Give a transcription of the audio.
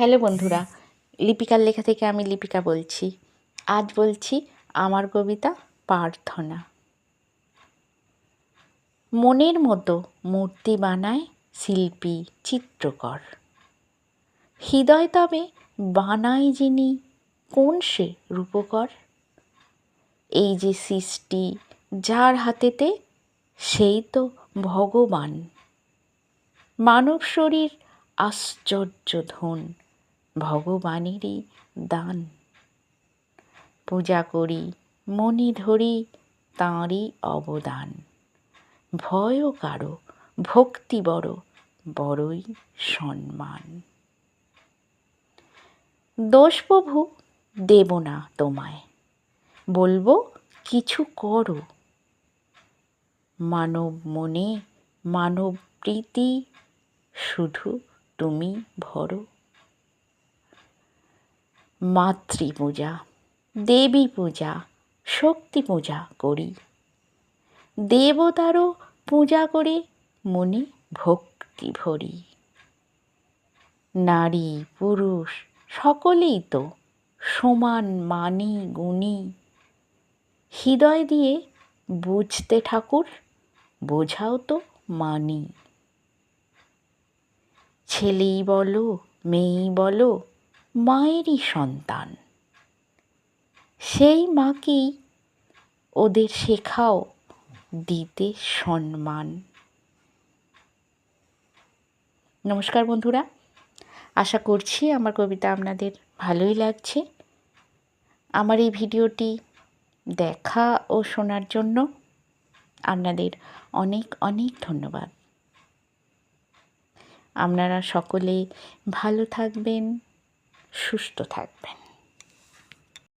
Hello বন্ধুরা, লিপিকার লেখা থেকে আমি লিপিকা বলছি। আজ বলছি আমার কবিতা প্রার্থনা। মনের মতো মূর্তি বানায় শিল্পী চিত্রকর। হৃদয় তবে বানায় যিনি, কোন সে রূপকর? এই যে সৃষ্টি যার হাতেতে, সেই তো ভগবান। মানব শরীর আশ্চর্য ধন ভগবানেরই দান। পূজা করি মনে ধরি, তাঁরই অবদান। ভয়ও কারও, ভক্তি বড়, বড়ই সম্মান। দোষ প্রভু দেব না তোমায়, বলব কিছু করো। মানব মনে, মানব প্রীতি, শুধু তুমি ভরো। মাতৃপূজা দেবী পূজা শক্তি পূজা করি। দেবতারও পূজা করে মনে ভক্তি ভরি। নারী, পুরুষ সকলেই তো সমান মানি, গুণী। হৃদয় দিয়ে বুঝতে ঠাকুর, বোঝাও তো মানি। ছেলেই বলো, মেয়েই বলো মায়েরই সন্তান। সেই মাকেই ওদের শেখাও দিতে সম্মান। নমস্কার বন্ধুরা, আশা করছি আমার কবিতা আপনাদের ভালোই লাগছে। আমার এই ভিডিওটি দেখা ও শোনার জন্য আপনাদের অনেক অনেক ধন্যবাদ। আপনারা সকলে ভালো থাকবেন। সুস্থ থাকবেন।